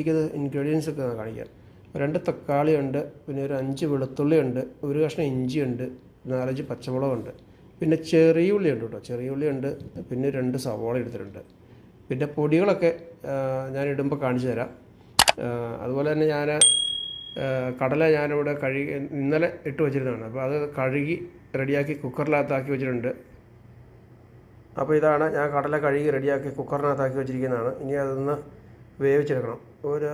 ബാക്കിയത് ingredients ഒക്കെ കാണിക്കാം. രണ്ട് തക്കാളി ഉണ്ട് പിന്നെ ഒരു അഞ്ച് വെളുത്തുള്ളി ഉണ്ട് ഒരു കഷ്ണം ഇഞ്ചി ഉണ്ട് നാലഞ്ച് പച്ചമുളകുണ്ട് പിന്നെ ചെറിയ ഉള്ളി ഉണ്ട് കേട്ടോ. ചെറിയ ഉള്ളി ഉണ്ട് പിന്നെ രണ്ട് സവോള എടുത്തിട്ടുണ്ട്. പിന്നെ പൊടികളൊക്കെ ഞാൻ ഇടുമ്പോൾ കാണിച്ചു തരാം. അതുപോലെ തന്നെ ഞാൻ കടല ഞാനിവിടെ കഴുകി ഇന്നലെ ഇട്ട് വെച്ചിരുന്നതാണ്. അപ്പോൾ അത് കഴുകി റെഡിയാക്കി കുക്കറിനകത്താക്കി വെച്ചിട്ടുണ്ട്. അപ്പോൾ ഇതാണ് ഞാൻ കടല കഴുകി റെഡിയാക്കി കുക്കറിനകത്താക്കി വെച്ചിരിക്കുന്നതാണ്. ഇനി അതൊന്ന് വേവിച്ചെടുക്കണം. ഒരു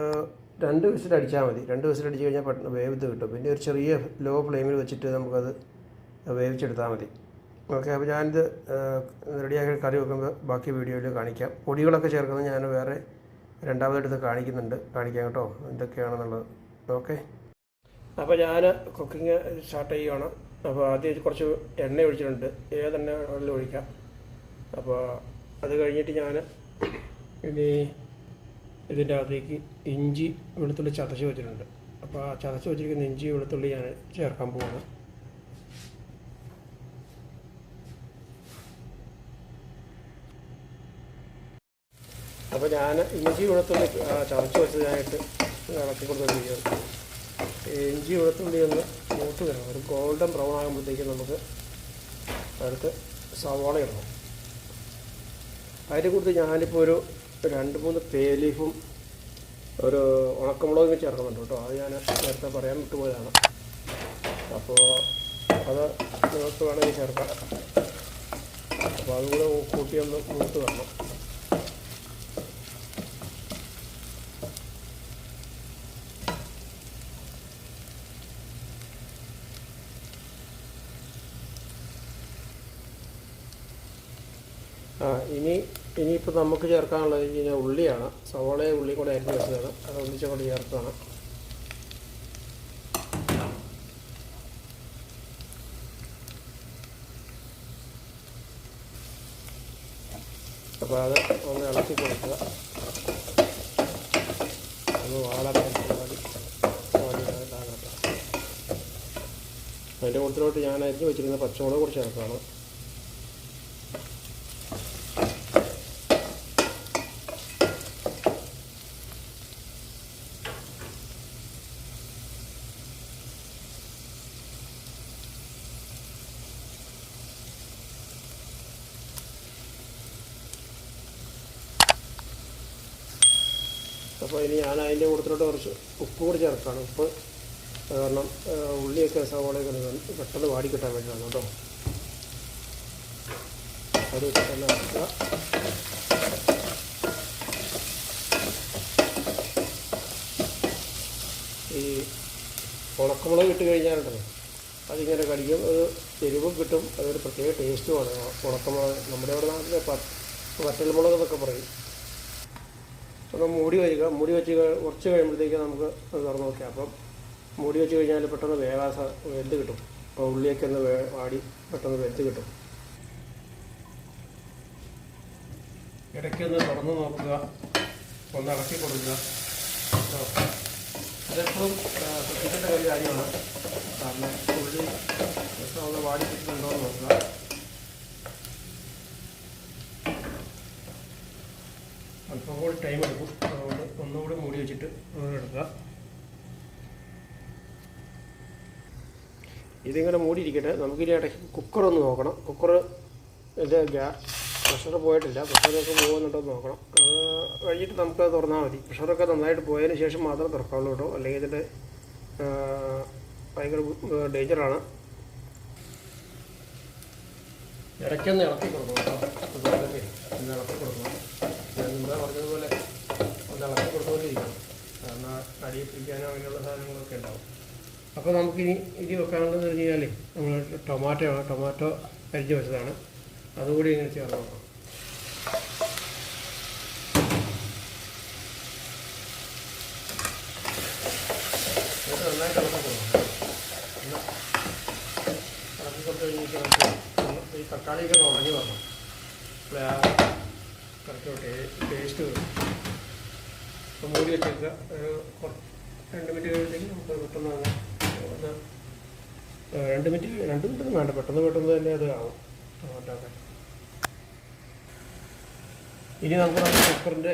രണ്ട് വിസിൽ അടിച്ചാൽ മതി. രണ്ട് വിസിൽ അടിച്ച് കഴിഞ്ഞാൽ പെട്ടെന്ന് വേവിത്ത് കിട്ടും. പിന്നെ ഒരു ചെറിയ ലോ ഫ്ലെയിമിൽ വെച്ചിട്ട് നമുക്കത് വേവിച്ചെടുത്താൽ മതി. ഓക്കെ അപ്പോൾ ഞാനിത് റെഡിയാക്കി കറി വെക്കുമ്പോൾ ബാക്കി വീഡിയോയിൽ കാണിക്കാം. പൊടികളൊക്കെ ചേർക്കുന്നത് ഞാൻ വേറെ രണ്ടാമതെടുത്ത് കാണിക്കുന്നുണ്ട്. കാണിക്കാം കേട്ടോ എന്തൊക്കെയാണെന്നുള്ളത്. ഓക്കെ. അപ്പോൾ ഞാൻ കുക്കിംഗ് സ്റ്റാർട്ട് ചെയ്യുകയാണ് അപ്പോൾ ആദ്യം കുറച്ച് എണ്ണ ഒഴിച്ചിട്ടുണ്ട്. ഏതെണ്ണ ഒഴിക്കാം. അപ്പോൾ അത് കഴിഞ്ഞിട്ട് ഞാൻ ഇനി ഇതിന്റെ അകത്തേക്ക് ഇഞ്ചി വെളുത്തുള്ളി ചതച്ച് വെച്ചിട്ടുണ്ട്. അപ്പോൾ ആ ചതച്ച് വെച്ചിരിക്കുന്ന ഇഞ്ചി വെളുത്തുള്ളി ഞാൻ ചേർക്കാൻ പോവാണ്. അപ്പോൾ ഞാൻ ഇഞ്ചി വെളുത്തുള്ളി ചതച്ച് വെച്ചതിനായിട്ട് ഇളക്കി കൊടുത്തിരിക്കുകയാണ്. ഇഞ്ചി വെളുത്തുള്ളി ഒന്ന് മൂത്ത് വരണം. ഒരു ഗോൾഡൻ ബ്രൗൺ ആകുമ്പോഴത്തേക്കും നമുക്ക് അടുത്ത് സവാള ഇടണം. അതിന്റെ കൂടുതൽ ഞാനിപ്പോൾ ഒരു രണ്ട് മൂന്ന് പേ ലീഫും ഒരു ഉണക്കമുളകും ചേർക്കുന്നുണ്ട് കേട്ടോ. അത് ഞാൻ നേരത്തെ പറയാൻ വിട്ടുപോയതാണ്. അപ്പോൾ അത് നിങ്ങൾക്ക് വേണമെങ്കിൽ ചേർക്കാം. അപ്പോൾ അതുകൂടെ കൂട്ടി ഒന്ന് മൂത്ത് വരണം. ആ ഇനി ഇനിയിപ്പോൾ നമുക്ക് ചേർക്കാനുള്ളത് ഇങ്ങനെ ഉള്ളിയാണ്. സവോളയും ഉള്ളി കൂടെ അരിഞ്ഞ് വെച്ചതാണ്. അത് ഒന്നിച്ചുകൊണ്ട് ചേർത്താണ് അപ്പോൾ അത് ഒന്ന് ഇളക്കി കൊടുക്കുക. ഒന്ന് വാടാൻ അതിന്റെ കൂട്ടത്തിലോട്ട് ഞാൻ അരിഞ്ഞ് വെച്ചിരുന്ന പച്ചമുളക് കൂടി ചേർക്കുകയാണ്. അപ്പോൾ ഇനി ഞാൻ അതിന്റെ കൂട്ടത്തിലോട്ട് കുറച്ച് ഉപ്പ് കൂടി ചേർക്കുകയാണ്. ഉപ്പ് കാരണം ഉള്ളിയൊക്കെ സവോളയൊക്കെ പെട്ടെന്ന് വാടി കിട്ടാൻ വേണ്ടിയാണ് കേട്ടോ. അത് ഈ ഉണക്കമുളക് ഇട്ട് കഴിഞ്ഞാലുണ്ടല്ലോ അതിങ്ങനെ കടിക്കും. ഒരു എരിവും കിട്ടും. അതൊരു പ്രത്യേക ടേസ്റ്റുമാണ് ഉണക്കമുളക് നമ്മുടെ ഇവിടെ നാട്ടിൽ വറ്റൽമുളക് എന്നൊക്കെ പറയും. ഒന്ന് മൂടി വരിക മൂടി വെച്ച് കുറച്ച് കഴിയുമ്പോഴത്തേക്ക് നമുക്ക് അത് തുറന്ന് നോക്കാം. അപ്പം മൂടി വെച്ച് കഴിഞ്ഞാൽ പെട്ടെന്ന് വേവാസ വെന്ത് കിട്ടും. അപ്പോൾ ഉള്ളിയൊക്കെ ഒന്ന് വാടി പെട്ടെന്ന് വെന്ത് കിട്ടും. ഇടയ്ക്കൊന്ന് തുറന്ന് നോക്കുക. ഒന്ന് ഇളക്കി കൊടുക്കുക. അതെപ്പോഴും ശ്രദ്ധിക്കേണ്ട ഒരു കാര്യമാണ്. കാരണം ഉള്ളി എത്ര ഒന്ന് വാടി കിട്ടുന്നുണ്ടോ എന്ന് നോക്കുക. കൂടി ടൈം എടുക്കും. അതുകൊണ്ട് ഒന്നുകൂടി മൂടി വെച്ചിട്ട് എടുക്കുക. ഇതിങ്ങനെ മൂടിയിരിക്കട്ടെ. നമുക്കിനി ഇടയ്ക്ക് കുക്കർ ഒന്ന് നോക്കണം. കുക്കർ ഇത് ഗ്യാസ് പ്രഷർ പോയിട്ടില്ല. പ്രഷറൊക്കെ പോകുന്നുണ്ടോ എന്ന് നോക്കണം. കഴിഞ്ഞിട്ട് നമുക്ക് തുറന്നാൽ മതി. പ്രഷറൊക്കെ നന്നായിട്ട് പോയതിന് ശേഷം മാത്രം തുറക്കാവുള്ളൂ കേട്ടോ. അല്ലെങ്കിൽ ഇതിന്റെ ഭയങ്കര ഡേഞ്ചറാണ് ഇടയ്ക്കൊന്ന് ഇളക്കി കൊടുക്കണം കേട്ടോ. ഇളക്കി കൊടുക്കണം ഞാൻ മുമ്പേ പറഞ്ഞതുപോലെ ഒന്ന് ഇളക്കി കൊടുത്തുകൊണ്ടിരിക്കണം പിടിക്കാനോ അങ്ങനെയുള്ള സാധനങ്ങളൊക്കെ ഉണ്ടാവും. അപ്പോൾ നമുക്കിനി ഇനി വെക്കാനുള്ളതെന്ന് പറഞ്ഞു കഴിഞ്ഞാൽ നമ്മൾ ടൊമാറ്റോ ആണ്. ടൊമാറ്റോ അരിഞ്ഞ് വെച്ചതാണ്. അതുകൂടി ഇങ്ങനെ ചേർന്ന് നോക്കാം. ഈ തക്കാളിയൊക്കെ ഉണങ്ങി ആ കറക്റ്റ് ടേസ്റ്റ് വരും. മൂടി വെച്ചേക്കുക രണ്ട് മിനിറ്റ് കഴിയുമ്പോഴത്തേക്ക് നമുക്ക് പെട്ടെന്ന് ഒന്ന് രണ്ട് മിനിറ്റ് രണ്ട് മിനിറ്റ് വേണ്ട. പെട്ടെന്ന് പെട്ടെന്ന് തന്നെ അത് ആവും. ടൊമാറ്റോ ഇനി നമുക്ക് നമ്മുടെ കുക്കറിന്റെ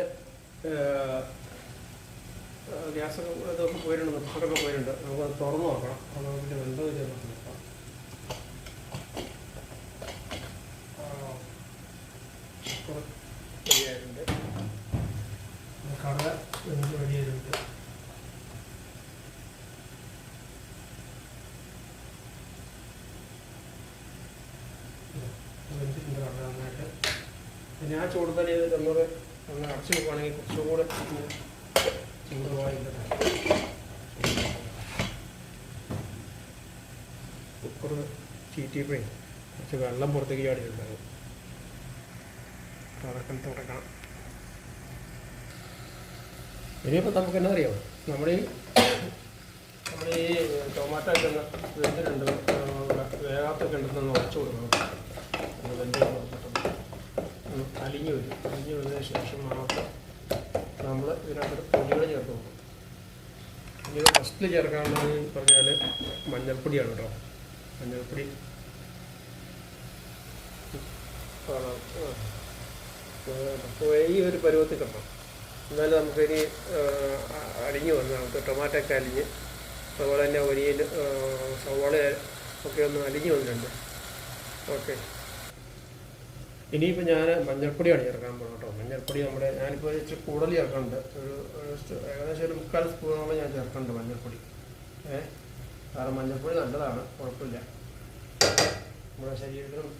ഗ്യാസൊക്കെ ഇതൊക്കെ പോയിട്ടുണ്ട്. കുക്കറൊക്കെ പോയിട്ടുണ്ട്. നമുക്ക് അത് തുറന്ന് നോക്കണം. അത് നോക്കിയിട്ട് വെന്തോ ചെയ്ത് നോക്കാം ആ, കുക്കർ റെഡിയായിട്ടുണ്ട് കടല വെന്ത് റെഡിയായിട്ടുണ്ട് വെന്തിട്ടുണ്ട് കടല നന്നായിട്ട് പിന്നെ കൊടുത്താൽ ഇത് തന്നത് ഒന്ന് അടച്ചു വെക്കുകയാണെങ്കിൽ കുറച്ചുകൂടെ ചൂടുമായി കുക്കർ ചീറ്റിയപ്പോഴേ കുറച്ച് വെള്ളം പുറത്തേക്ക് ചാടിയിട്ടുണ്ടാകും അപ്പോൾ അതൊക്കെ തുടക്കണം. ഇനിയിപ്പോൾ നമുക്ക് എന്നാ അറിയാം നമ്മുടെ ഈ നമ്മുടെ ഈ ടൊമാറ്റോ ഒക്കെ വെന്തിട്ടുണ്ട്. വേഗത്തൊക്കെ ഉണ്ടെന്ന് ഉറച്ചു കൊടുക്കണം. ഒന്ന് വെന്ത് നോക്കിയിട്ടൊന്ന് ഒന്ന് അലിഞ്ഞു വരും. അലിഞ്ഞു വരുന്നതിന് ശേഷം മാത്രം നമ്മൾ ഇതിനകത്ത് പൊടികൾ ചേർത്ത് നോക്കും ഇത് ഫസ്റ്റിൽ ചേർക്കാമെന്ന് പറഞ്ഞാൽ മഞ്ഞൾപ്പൊടിയാണ് കേട്ടോ. മഞ്ഞൾപ്പൊടി. ഈ ഒരു പരുവത്തിൽ കിട്ടണം എന്നാലും നമുക്കിനി അലിഞ്ഞു വന്ന് നമുക്ക് ടൊമാറ്റോ ഒക്കെ അലിഞ്ഞ് അതുപോലെ തന്നെ ഒരിയൽ സവാള ഒക്കെ ഒന്ന് അലിഞ്ഞ് വന്നിട്ടുണ്ട്. ഓക്കെ. ഇനിയിപ്പോൾ ഞാൻ മഞ്ഞൾപ്പൊടിയാണ് ചേർക്കാൻ പോകുന്നത് കേട്ടോ. മഞ്ഞൾപ്പൊടി നമ്മുടെ ഞാനിപ്പോൾ ഇച്ചിരി കൂടുതൽ ചേർക്കുന്നുണ്ട് ഒരു ഏകദേശം ഒരു മുക്കാൽ സ്പൂണോളം ഞാൻ ചേർക്കുന്നുണ്ട് മഞ്ഞൾപ്പൊടി. ഏ? കാരണം മഞ്ഞൾപ്പൊടി നല്ലതാണ് കുഴപ്പമില്ല. നമ്മുടെ ശരീരത്തിനും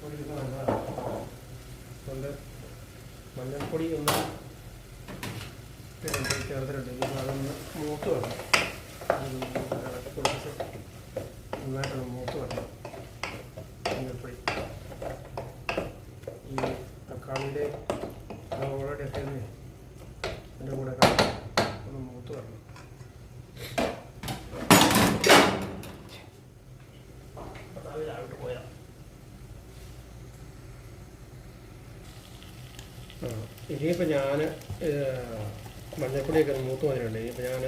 പൊടിയൊക്കെ നല്ലതാണ്. അതുകൊണ്ട് മഞ്ഞൾപ്പൊടി ഒന്ന് ചേർത്തിട്ടുണ്ട്. അതൊന്ന് മൂത്ത് വരണം അതൊന്ന് ഇളക്കി കൊടുത്തിട്ട് നന്നായിട്ടൊന്ന് മൂത്ത് വരണം മഞ്ഞൾപ്പൊടി ഈ തക്കാളിയുടെ ഓൾറെഡി ഒക്കെ ഒന്ന് എന്റെ കൂടെ കാണാം ഒന്ന് മൂത്ത് വരണം രാവിലെ പോയാ ആ ഇനിയിപ്പോൾ ഞാൻ മഞ്ഞൾപ്പൊടിയൊക്കെ മൂത്ത് വന്നിട്ടുണ്ട്. ഇനിയിപ്പോൾ ഞാൻ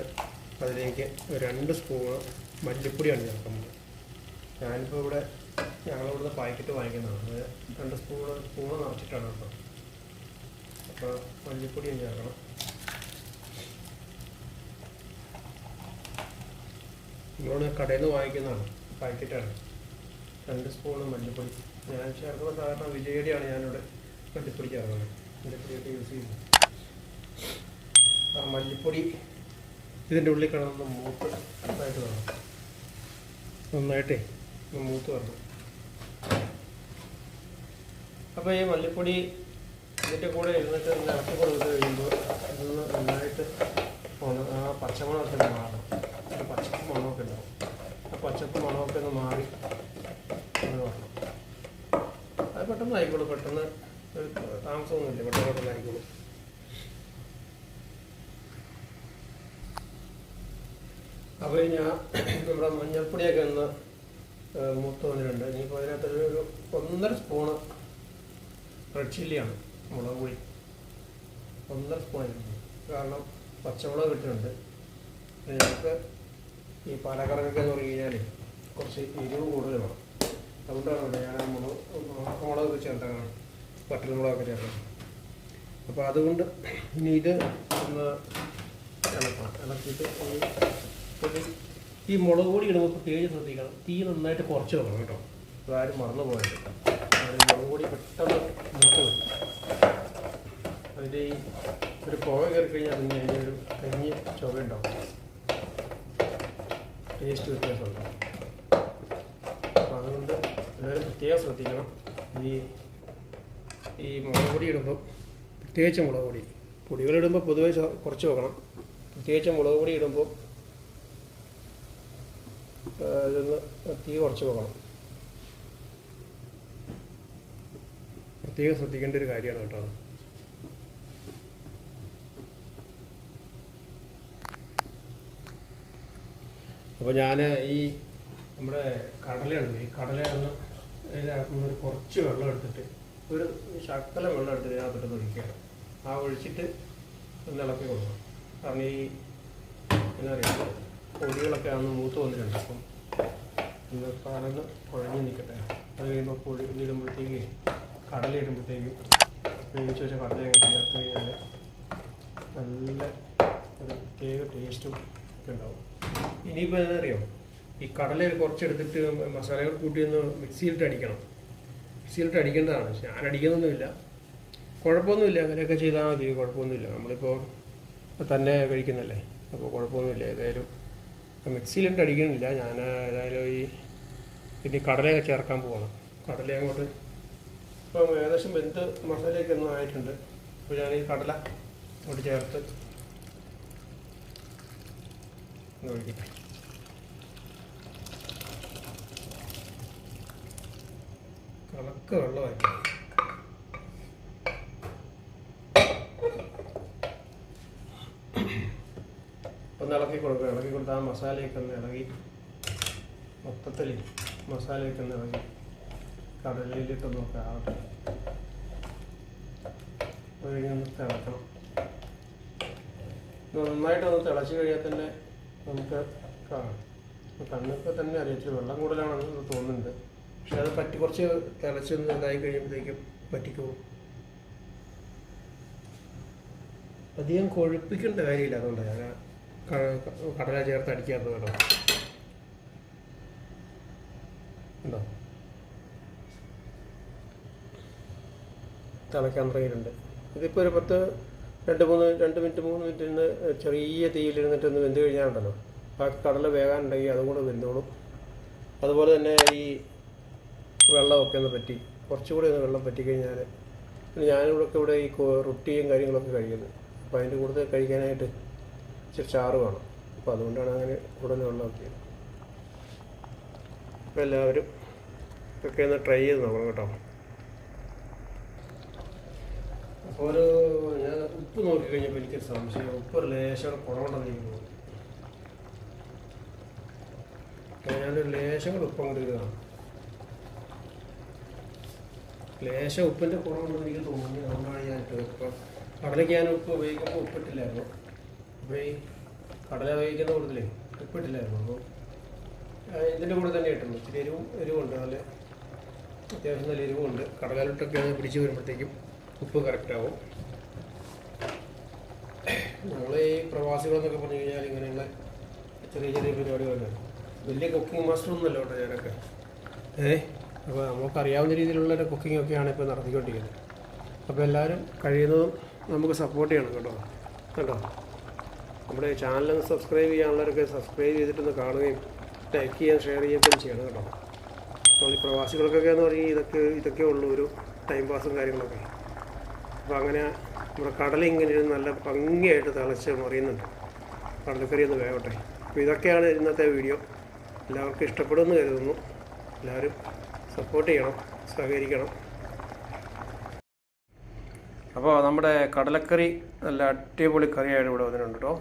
അതിലേക്ക് രണ്ട് സ്പൂണ് മല്ലിപ്പൊടിയാണ് ചേർക്കുന്നത്. ഞാനിപ്പോൾ ഇവിടെ ഞങ്ങളിവിടുന്ന് പാക്കറ്റ് വാങ്ങിക്കുന്നതാണ്. അത് രണ്ട് സ്പൂണ് സ്പൂണ് നിറച്ചിട്ടാണ് കേട്ടോ. അപ്പോൾ മല്ലിപ്പൊടിയും ചേർക്കണം. നിങ്ങളോട് കടയിൽ നിന്ന് വാങ്ങിക്കുന്നതാണ് പാക്കറ്റാണ്. രണ്ട് സ്പൂണ് മല്ലിപ്പൊടി. ഞാൻ ചേർക്കുന്ന സാധാരണ വിജയടിയാണ് ഞാനിവിടെ മല്ലിപ്പൊടി ചേർക്കുന്നത്. മല്ലിപ്പൊടിയൊക്കെ യൂസ് ചെയ്യുന്നത് ആ മല്ലിപ്പൊടി ഇതിന്റെ ഉള്ളിൽ കിടന്ന് മൂത്ത് നന്നായിട്ട് വേണം നന്നായിട്ടേ മൂത്ത് വരണം. അപ്പോൾ ഈ മല്ലിപ്പൊടി ഇതിന്റെ കൂടെ ഇരുന്നിട്ട് ഒന്ന് ഇറക്കി കൊടുത്ത് കഴിയുമ്പോൾ അതൊന്ന് നന്നായിട്ട് ആ പച്ചമുളകൊക്കെ ഒന്ന് മാറണം. പച്ചപ്പ് മണമൊക്കെ ഉണ്ടാവും. ആ പച്ചപ്പ് മണമൊക്കെ ഒന്ന് മാറി വരണം. അത് പെട്ടെന്ന് ആയിക്കോളൂ. പെട്ടെന്ന് താമസമൊന്നുമില്ല പെട്ടെന്ന് പെട്ടെന്ന് ആയിക്കോളൂ അപ്പോൾ ഞാൻ നമ്മുടെ മഞ്ഞൾപ്പൊടിയൊക്കെ ഒന്ന് മൂത്ത് വന്നിട്ടുണ്ട്. ഇനിയിപ്പോൾ അതിനകത്തൊരു ഒരു ഒന്നര സ്പൂണ് റെഡ് ചില്ലിയാണ് മുളക് പൊടി. ഒന്നര സ്പൂൺ കാരണം പച്ചമുളക് കിട്ടുന്നുണ്ട്. ഞങ്ങൾക്ക് ഈ പാലക്കറക്കൊക്കെ എന്ന് പറഞ്ഞു കഴിഞ്ഞാൽ കുറച്ച് എരിവ് കൂടുതൽ വേണം. അതുകൊണ്ടാണ് ഇവിടെ ഞാൻ മുളക് മുളക് ചേർത്താണ് വറ്റൽമുളകൊക്കെ ചേർക്കണം അപ്പോൾ അതുകൊണ്ട് ഇനി ഇത് ഒന്ന് ഇളക്കണം. ഇളക്കിയിട്ട് ഈ മുളക് പൊടി ഇടുമ്പോൾ പ്രത്യേകിച്ച് ശ്രദ്ധിക്കണം. തീ നന്നായിട്ട് കുറച്ച് വെക്കണം കേട്ടോ. അതാരും മറന്നു പോയത് മുളക് പൊടി പെട്ടെന്ന് മുട്ട അതിന്റെ ഈ ഒരു പുക കയറി കഴിഞ്ഞാൽ പിന്നെ അതിന്റെ ഒരു കഞ്ഞി ചുവ ഉണ്ടാവും. ടേസ്റ്റ് വ്യത്യാസമുണ്ടാവും അപ്പോൾ അതുകൊണ്ട് എല്ലാവരും പ്രത്യേകം ശ്രദ്ധിക്കണം. ഈ ഈ മുളക് പൊടി ഇടുമ്പോൾ പ്രത്യേകിച്ച് മുളക് പൊടി. പൊടികളിടുമ്പോൾ പൊതുവെ കുറച്ച് വെക്കണം. പ്രത്യേകിച്ച് മുളക് പൊടി ഇടുമ്പോൾ ഇതൊന്ന് തീ കുറച്ച് വെക്കണം. പ്രത്യേകം ശ്രദ്ധിക്കേണ്ട ഒരു കാര്യമാണ് കേട്ടോ. അപ്പോൾ ഞാൻ ഈ നമ്മുടെ കടലയാണ് ഈ കടലയാണ് ഒന്ന് നിന്ന് ഒരു കുറച്ച് വെള്ളം എടുത്തിട്ട് ഒരു ശക്തല വെള്ളം എടുത്തിട്ട് ഇതിനകത്തിട്ട് ഒഴിക്കുകയാണ് ആ ഒഴിച്ചിട്ട് ഇളക്കി കൊടുക്കണം കാരണം ഈ എന്താ പറയുക പൊടികളൊക്കെ അന്ന് മൂത്ത് വന്നിട്ടുണ്ട്. അപ്പം ഇന്ന് കടന്ന് കുഴഞ്ഞ് നിൽക്കട്ടെ. അത് കഴിയുമ്പോൾ പൊടി ഇടുമ്പോഴത്തേക്ക് കടല ഇടുമ്പോഴത്തേക്ക് വേവിച്ച് വെച്ച കടല ചേർത്ത് കഴിഞ്ഞാൽ ടേസ്റ്റും ഒക്കെ ഉണ്ടാവും. ഇനിയിപ്പോൾ എന്താ അറിയാം? ഈ കടല കുറച്ചെടുത്തിട്ട് മസാലകൾ കൂട്ടി ഒന്ന് മിക്സിയിലിട്ട് അടിക്കണം. മിക്സിയിലിട്ട് അടിക്കേണ്ടതാണ്. ഞാൻ അടിക്കുന്നൊന്നുമില്ല. കുഴപ്പമൊന്നുമില്ല. അങ്ങനെയൊക്കെ ചെയ്താൽ മതി. കുഴപ്പമൊന്നുമില്ല. നമ്മളിപ്പോൾ തന്നെ കഴിക്കുന്നല്ലേ? അപ്പോൾ കുഴപ്പമൊന്നുമില്ല. ഏതായാലും മിക്സിയിലിട്ട് അടിക്കണില്ല. ഞാൻ ഏതായാലും ഈ ഇനി കടലയൊക്കെ ചേർക്കാൻ പോകണം. കടല അങ്ങോട്ട് ഇപ്പം ഏകദേശം വെന്ത് മസാലയൊക്കെ ഒന്നും ആയിട്ടുണ്ട്. അപ്പോൾ ഞാൻ ഈ കടല അങ്ങോട്ട് ചേർത്ത് ഒഴിക്കട്ടെ. കണക്ക് വെള്ളമായി ഒന്ന് ഇളക്കി കൊടുക്കുക. ഇളക്കി കൊടുത്താൽ ആ മസാലയൊക്കെ ഒന്ന് ഇളകി മൊത്തത്തിൽ മസാലയൊക്കെ ഒന്ന് ഇളകി കടലിലിട്ട് നോക്കുക. ആവട്ടെ അത് കഴിഞ്ഞൊന്ന് തിളക്കണം. നന്നായിട്ടൊന്ന് തിളച്ച് കഴിയാൽ തന്നെ നമുക്ക് കാണാം. കണ്ണൊക്കെ തന്നെ അറിയാം. ഇച്ചിരി വെള്ളം കൂടുതലാണെന്ന് തോന്നുന്നുണ്ട്. പക്ഷെ അത് പറ്റി കുറച്ച് തിളച്ചൊന്ന് ഇതായി കഴിയുമ്പോഴത്തേക്കും പറ്റിക്കോളും. അധികം കൊഴുപ്പിക്കേണ്ട കാര്യമില്ല അതുകൊണ്ട് ഞാൻ കടല ചേർത്ത് അടിക്കാത്തത് കേട്ടോ ഉണ്ടോ? തിളയ്ക്കാൻ തുടങ്ങിയിട്ടുണ്ട്. ഇതിപ്പോൾ ഒരു പത്ത് രണ്ട് മൂന്ന് രണ്ട് മിനിറ്റ് മൂന്ന് മിനിറ്റ് ഇന്ന് ചെറിയ തീയിലിരുന്നിട്ട് ഒന്ന് വെന്ത് കഴിഞ്ഞാൽ ഉണ്ടല്ലോ. ആ കടല വേകാനുണ്ടെങ്കിൽ അതും കൂടെ വെന്തോളും. അതുപോലെ തന്നെ ഈ വെള്ളമൊക്കെ ഒന്ന് പറ്റി. കുറച്ചുകൂടി ഒന്ന് വെള്ളം പറ്റിക്കഴിഞ്ഞാൽ പിന്നെ ഞാനിവിടെ ഇവിടെ ഈ റൊട്ടിയും കാര്യങ്ങളൊക്കെ കഴിക്കുന്നത് അപ്പോൾ അതിന്റെ കൂടുതൽ കഴിക്കാനായിട്ട് ഇച്ചിരി ചാറ് വേണം. അപ്പോൾ അതുകൊണ്ടാണ് അങ്ങനെ കൂടുതൽ വെള്ളമൊക്കെ അപ്പോൾ എല്ലാവരും ഒക്കെ ഒന്ന് ട്രൈ ചെയ്ത് നോക്കണം കേട്ടോ. അപ്പോൾ ഒരു ഞാൻ ഉപ്പ് നോക്കി കഴിഞ്ഞപ്പോൾ എനിക്കൊരു സംശയം. ഉപ്പ് ഒരു ലേശം കുറവുണ്ടെന്ന് തോന്നുന്നു. ഞാനൊരു ലേശം കൂടെ ഉപ്പ് അങ്ങോട്ട് ലേശം ഉപ്പിന്റെ കുറവുണ്ടെന്ന് എനിക്ക് തോന്നുന്നു. അതുകൊണ്ടാണ് ഞാൻ ഇട്ടത്. ഇപ്പം കടലയ്ക്ക് ഞാൻ ഉപ്പ് ഉപയോഗിക്കുമ്പോൾ ഉപ്പിട്ടില്ലായിരുന്നു. അപ്പോൾ ഈ കടല ഉപയോഗിക്കുന്ന കൂടുതലേ ഉപ്പിട്ടില്ലായിരുന്നു. അപ്പോൾ ഇതിന്റെ കൂടെ തന്നെ ഇട്ടുണ്ട് ഇച്ചിരി എരിവും എരിവുണ്ട്. നല്ല അത്യാവശ്യം നല്ല എരിവുണ്ട്. കടലാലിട്ടൊക്കെ അത് പിടിച്ച് വരുമ്പോഴത്തേക്കും ഉപ്പ് കറക്റ്റാവും നമ്മൾ ഈ പ്രവാസികളെന്നൊക്കെ പറഞ്ഞു കഴിഞ്ഞാൽ ഇങ്ങനെയുള്ള ചെറിയ ചെറിയ പരിപാടികളല്ലേ വലിയ കുക്കിംഗ് മാസ്റ്റർ ഒന്നുമല്ല കേട്ടോ ഞാനൊക്കെ. ഏ? അപ്പോൾ നമുക്ക് അറിയാവുന്ന രീതിയിലുള്ള ഒരു കുക്കിംഗ് ഒക്കെയാണ് ഇപ്പോൾ നടത്തിക്കൊണ്ടിരിക്കുന്നത്. അപ്പോൾ എല്ലാവരും കഴിയുന്നതും നമുക്ക് സപ്പോർട്ട് ചെയ്യണം കേട്ടോ. കേട്ടോ നമ്മുടെ ചാനലൊന്ന് സബ്സ്ക്രൈബ് ചെയ്യാനുള്ളവരൊക്കെ സബ്സ്ക്രൈബ് ചെയ്തിട്ടൊന്ന് കാണുകയും ലൈക്ക് ചെയ്യാൻ ഷെയർ ചെയ്യുകയും ചെയ്യണം കേട്ടോ. നമ്മൾ ഈ പ്രവാസികൾക്കൊക്കെ എന്ന് പറഞ്ഞാൽ ഇതൊക്കെ ഇതൊക്കെ ഉള്ളൂ ഒരു ടൈം പാസും കാര്യങ്ങളൊക്കെ. അപ്പോൾ അങ്ങനെ നമ്മുടെ കടല ഇങ്ങനെ ഇരുന്ന് നല്ല ഭംഗിയായിട്ട് തിളച്ച് മറിയുന്നുണ്ട്. കടലക്കറി ഒന്ന് വേവട്ടെ. അപ്പോൾ ഇതൊക്കെയാണ് ഇന്നത്തെ വീഡിയോ എല്ലാവർക്കും ഇഷ്ടപ്പെടുമെന്ന് കരുതുന്നു. എല്ലാവരും സപ്പോർട്ട് ചെയ്യണം സഹകരിക്കണം. അപ്പോൾ നമ്മുടെ കടലക്കറി നല്ല അടിപൊളി കറിയായിട്ട് ഇവിടെ വന്നിട്ടുണ്ട് കേട്ടോ.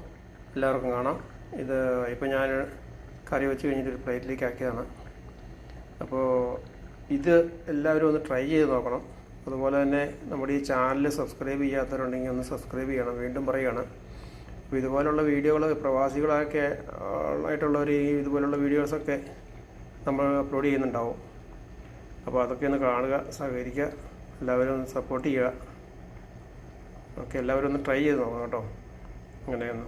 എല്ലാവർക്കും കാണാം. ഇത് ഇപ്പോൾ ഞാൻ കറി വെച്ച് കഴിഞ്ഞിട്ട് ഒരു പ്ലേറ്റിലേക്ക് ആക്കിയതാണ്. അപ്പോൾ ഇത് എല്ലാവരും ഒന്ന് ട്രൈ ചെയ്ത് നോക്കണം. അതുപോലെ തന്നെ നമ്മുടെ ഈ ചാനൽ സബ്സ്ക്രൈബ് ചെയ്യാത്തവരുണ്ടെങ്കിൽ ഒന്ന് സബ്സ്ക്രൈബ് ചെയ്യണം. വീണ്ടും പറയുകയാണ്. അപ്പോൾ ഇതുപോലുള്ള വീഡിയോകൾ പ്രവാസികളൊക്കെ ആയിട്ടുള്ളവർ ഇതുപോലുള്ള വീഡിയോസൊക്കെ നമ്മൾ അപ്ലോഡ് ചെയ്യുന്നുണ്ടാവും. അപ്പോൾ അതൊക്കെ ഒന്ന് കാണുക സഹകരിക്കുക എല്ലാവരും ഒന്ന് സപ്പോർട്ട് ചെയ്യുക. ഓക്കെ എല്ലാവരും ഒന്ന് ട്രൈ ചെയ്ത് നോക്കണം കേട്ടോ. അങ്ങനെയൊന്ന്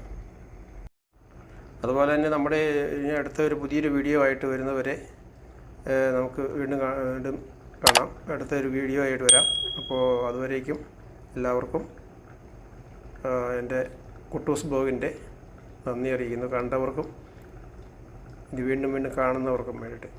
അതുപോലെ തന്നെ നമ്മുടെ ഇനി അടുത്ത ഒരു പുതിയൊരു വീഡിയോ ആയിട്ട് വരുന്നവരെ നമുക്ക് വീണ്ടും വീണ്ടും കാണാം. അടുത്ത ഒരു വീഡിയോ ആയിട്ട് വരാം. അപ്പോൾ അതുവരേക്കും എല്ലാവർക്കും എന്റെ കുട്ടൂസ് ബ്ലോഗിന്റെ നന്ദി അറിയിക്കുന്നു. കണ്ടവർക്കും ഇത് വീണ്ടും വീണ്ടും കാണുന്നവർക്കും വേണ്ടിയിട്ട്.